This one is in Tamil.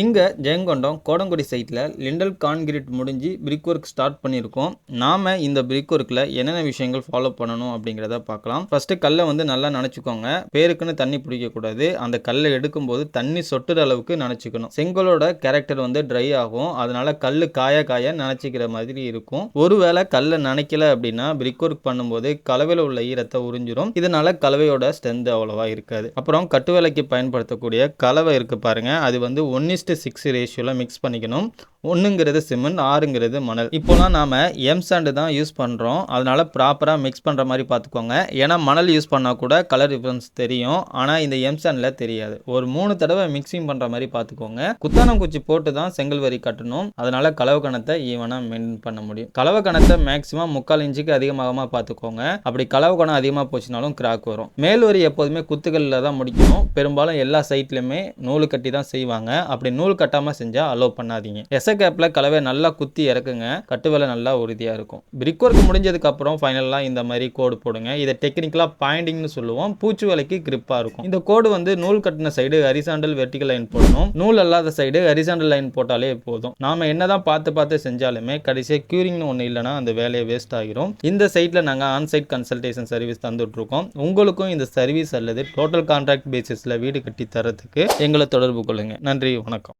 இங்கே ஜெயங்கொண்டம் கோடங்குடி சைட்டில் லிண்டல் கான்கிரீட் முடிஞ்சு பிரிக் ஒர்க் ஸ்டார்ட் பண்ணியிருக்கோம். நாம் இந்த பிரிக் ஒர்க்கில் என்னென்ன விஷயங்கள் ஃபாலோ பண்ணணும் அப்படிங்கிறத பார்க்கலாம். ஃபஸ்ட்டு கல்லை வந்து நல்லா நனைச்சிக்கோங்க. பேருக்குன்னு தண்ணி பிடிக்கக்கூடாது. அந்த கல்லை எடுக்கும்போது தண்ணி சொட்டுற அளவுக்கு நனைச்சிக்கணும். செங்கலோட கேரக்டர் வந்து ட்ரை ஆகும். அதனால் கல் காய காய நினச்சிக்கிற மாதிரி இருக்கும். ஒருவேளை கல்லை நனைக்கல அப்படின்னா பிரிக் ஒர்க் பண்ணும்போது கலவையில் உள்ள ஈரத்தை உறிஞ்சிரும். இதனால் கலவையோட ஸ்ட்ரென்த் அவ்வளோவா இருக்காது. அப்புறம் கட்டுவேலைக்கு பயன்படுத்தக்கூடிய கலவை இருக்குது பாருங்கள் அது வந்து ஒன் சிக்ஸ் ரேஷியோவில் மிக்ஸ் பண்ணிக்கணும். ஒன்றுங்கிறது சிமெண்ட் ஆறுங்கிறது மணல். இப்போலாம் நாம் எம் சாண்டு தான் யூஸ் பண்ணுறோம் அதனால் ப்ராப்பராக மிக்ஸ் பண்ணுற மாதிரி பார்த்துக்கோங்க ஏன்னா மணல் யூஸ் பண்ணால் கூட கலர் டிஃப்ரென்ஸ் தெரியும். ஆனால் இந்த எம் சாண்டில் தெரியாது. ஒரு மூணு தடவை மிக்சிங் பண்ணுற மாதிரி பார்த்துக்கோங்க குத்தானம் குச்சி போட்டு தான் செங்கல் வரி கட்டணும். அதனால் கலவை கணத்தை ஈவனாக மெயின்டைன் பண்ண முடியும். கலவை கணத்தை மேக்ஸிமம் முக்கால் இன்ச்சுக்கு அதிகமாக பார்த்துக்கோங்க அப்படி கலவை கணம் அதிகமாக போச்சுனாலும் கிராக் வரும். மேல் வரி எப்போதுமே குத்துகளில் தான் முடிக்கணும். பெரும்பாலும் எல்லா சைட்லையுமே நூல் கட்டி தான் செய்வாங்க. அப்படி நூல் கட்டாமல் செஞ்சால் அலோவ் பண்ணாதீங்க. கேப்பில் கலவை நல்லா குத்தி இறக்குங்க. கட்டு வேலை நல்லா உறுதியாக இருக்கும். பிரிக் ஒர்க் முடிஞ்சதுக்கப்புறம் ஃபைனலாக இந்த மாதிரி கோடு போடுங்க. இதை டெக்னிக்கலாக பாயிண்டிங்னு சொல்லுவோம். பூச்சி வேலைக்கு கிரிப்பாக இருக்கும். இந்த கோடு வந்து நூல் கட்டின சைடு ஹரிசாண்டல் வெர்டிகல் லைன் போடணும். நூல் அல்லாத சைடு ஹரிசாண்டல் லைன் போட்டாலே போதும். நாம என்னதான் பார்த்து பார்த்து செஞ்சாலுமே கடைசியாக க்யூரிங்னு ஒன்று இல்லைன்னா அந்த வேலையை வேஸ்ட் ஆகிரும். இந்த சைட்டில் நாங்கள் ஆன்சைட் கன்சல்டேஷன் சர்வீஸ் தந்துட்டுருக்கோம். உங்களுக்கும் இந்த சர்வீஸ் அல்லது டோட்டல் கான்ட்ராக்ட் பேசிஸில் வீடு கட்டி தரத்துக்கு எங்களை தொடர்பு கொள்ளுங்க. நன்றி வணக்கம்.